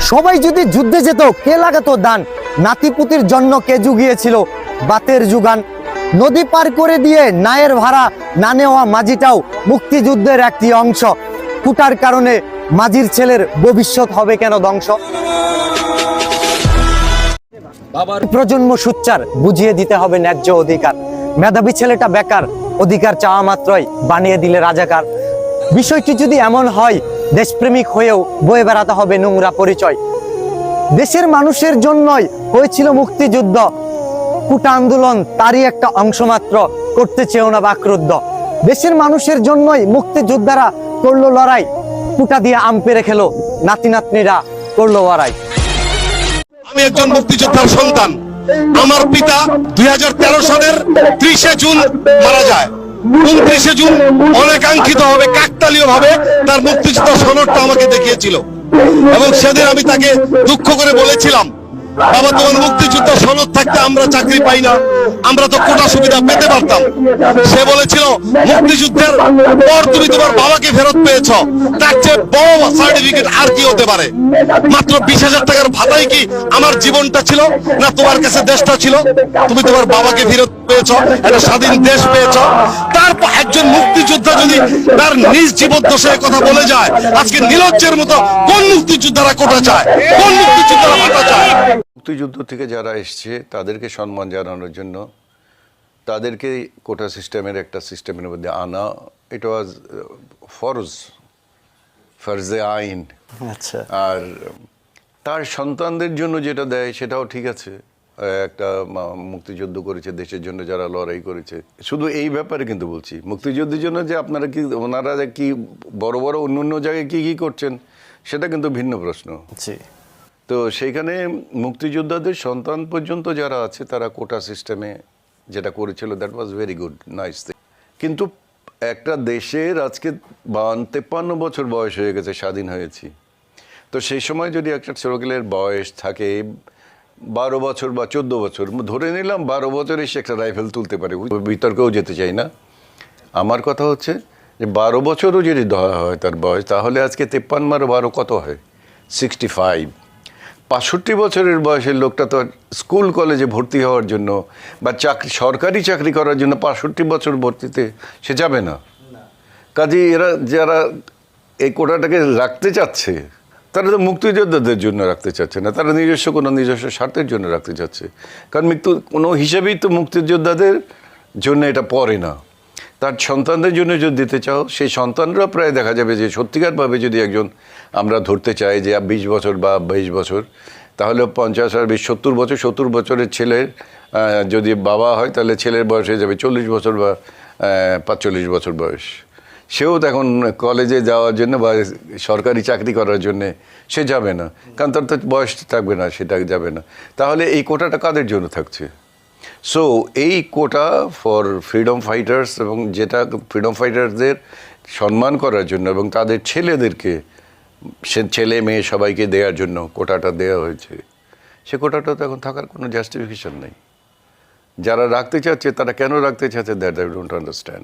সবাই যদি যুদ্ধে যেত কে লাগাতো দান? নাতিপুতির জন্য কে জুগিয়েছিল? বাতের যুগান। নদী পার করে দিয়ে নায়ের ভাড়া না নেওয়া মাঝিটাও মুক্তিযুদ্ধের একটি অংশ। কুটার কারণে মাঝির ছেলের ভবিষ্যৎ হবে কেন ধ্বংস? প্রজন্ম সুচ্চার বুঝিয়ে দিতে হবে ন্যায্য অধিকার। মেধাবী ছেলেটা বেকার অধিকার চাওয়া মাত্রই বানিয়ে দিলে রাজাকার। বিষয়টি যদি এমন হয় দেশপ্রেমিক হয়েও বয়ে বেড়াতে হবে নোংরা পরিচয়। দেশের মানুষের জন্যই হয়েছিল মুক্তিযুদ্ধ। কুটা আন্দোলন তারই একটা অংশ মাত্র করতে চেয়েও না বাকরুদ্ধ। দেশের মানুষের জন্যই মুক্তিযোদ্ধারা করল লড়াই। কুটা দিয়ে আম পেরে খেলো নাতি নাতনিরা করল লড়াই। আমি একজন মুক্তিযোদ্ধার সন্তান। আমার পিতা দুই হাজার তেরো সালের ত্রিশে জুন মারা যায়। উনত্রিশে জুন অনেকাঙ্ক্ষিত ভাবে কাকতালীয় ভাবে তার মুক্তিযুদ্ধ সনদটা আমাকে দেখিয়েছিল। এবং সেদিন আমি তাকে দুঃখ করে বলেছিলাম বাবা তোমার মুক্তিযুদ্ধ সনদ থাকতে আমরা চাকরি পাই না আমরা তো কোটা সুবিধা পেতে পারতাম। সে বলেছিল মুক্তিযুদ্ধের পর তুমি তোমার বাবাকে ফেরত পেয়েছ তার চেয়ে বড় সার্টিফিকেট আর কি হতে পারে? মাত্র বিশ হাজার টাকার ভাতাই কি আমার জীবনটা ছিল না তোমার কাছে দেশটা ছিল? তুমি তোমার বাবাকে ফেরত পেয়েছ একটা স্বাধীন দেশ পেয়েছ তারপর একজন মুক্তিযোদ্ধা যদি তার নিজ জীবদ্দশে কথা বলে যায় আজকে নীলজ্জের মতো কোন মুক্তিযোদ্ধারা কোটা চায়? কোন মুক্তিযোদ্ধারা ভাতা চায়? মুক্তিযুদ্ধ থেকে যারা এসছে তাদেরকে সম্মান জানানোর জন্য তাদেরকে কোটা সিস্টেমের একটা সিস্টেমের মধ্যে আনা ইট ওয়াজ ফরজ ফরজে আইন। আচ্ছা। আর তার সন্তানদের জন্য যেটা দেয় সেটাও ঠিক আছে। একটা মুক্তিযুদ্ধ করেছে দেশের জন্য যারা লড়াই করেছে। শুধু এই ব্যাপারে কিন্তু বলছি মুক্তিযুদ্ধের জন্য যে আপনারা কি ওনারা কি বড় বড় অন্য অন্য জায়গায় কি কি করছেন সেটা কিন্তু ভিন্ন প্রশ্ন। তো সেইখানে মুক্তিযোদ্ধাদের সন্তান পর্যন্ত যারা আছে তারা কোটা সিস্টেমে যেটা করেছিল that was very good nice কিন্তু একটা দেশের আজকে বান তেপ্পান্ন বছর বয়স হয়ে গেছে স্বাধীন হয়েছি। তো সেই সময় যদি একটা ছেলেকেলের বয়স থাকে বারো বছর বা চোদ্দ বছর ধরে নিলাম বারো বছরে সে একটা রাইফেল তুলতে পারে বিতর্কেও যেতে চাই না। আমার কথা হচ্ছে যে বারো বছরও যদি ধরা হয় তার বয়স তাহলে আজকে তেপ্পান্ন বারো বারো কত হয়? সিক্সটি ফাইভ পাঁষট্টি বছরের বয়সের লোকটা তো স্কুল কলেজে ভর্তি হওয়ার জন্য বা চাকরি সরকারি চাকরি করার জন্য পাঁষট্টি বছর ভর্তিতে সে যাবে না। কাজে এরা যারা এই কোটাটাকে রাখতে চাচ্ছে তারা তো মুক্তিযোদ্ধাদের জন্য রাখতে চাচ্ছে না, তারা নিজস্ব কোনো নিজস্ব স্বার্থের জন্য রাখতে চাচ্ছে। কারণ মৃত্যু, কোনো হিসেবেই তো মুক্তিযোদ্ধাদের জন্য এটা পড়ে না। তার সন্তানদের জন্য যদি দিতে চাও, সেই সন্তানরা প্রায় দেখা যাবে যে সত্যিকারভাবে যদি একজন আমরা ধরতে চাই যে বিশ বছর বা বাইশ বছর, তাহলে পঞ্চাশ আর বিশ, সত্তর বছর, সত্তর বছরের ছেলের যদি বাবা হয়, তাহলে ছেলের বয়স হয়ে যাবে চল্লিশ বছর বা পাঁচচল্লিশ বছর বয়স। সেও তো এখন কলেজে যাওয়ার জন্য বা সরকারি চাকরি করার জন্যে সে যাবে না। কারণ তার তো বয়স থাকবে না, সেটা যাবে না। তাহলে এই কোটাটা কাদের জন্য থাকছে? সো এই কোটা ফর ফ্রিডম ফাইটার্স এবং যেটা ফ্রিডম ফাইটার্সদের সম্মান করার জন্য এবং তাদের ছেলেদেরকে, সে ছেলে মেয়ে সবাইকে দেওয়ার জন্য কোটাটা দেওয়া হয়েছে, সে কোটাটা তো এখন থাকার কোনো জাস্টিফিকেশন নেই। যারা রাখতে চাচ্ছে, তারা কেন রাখতে চাচ্ছে দ্যাট আই ডোন্ট আন্ডারস্ট্যান্ড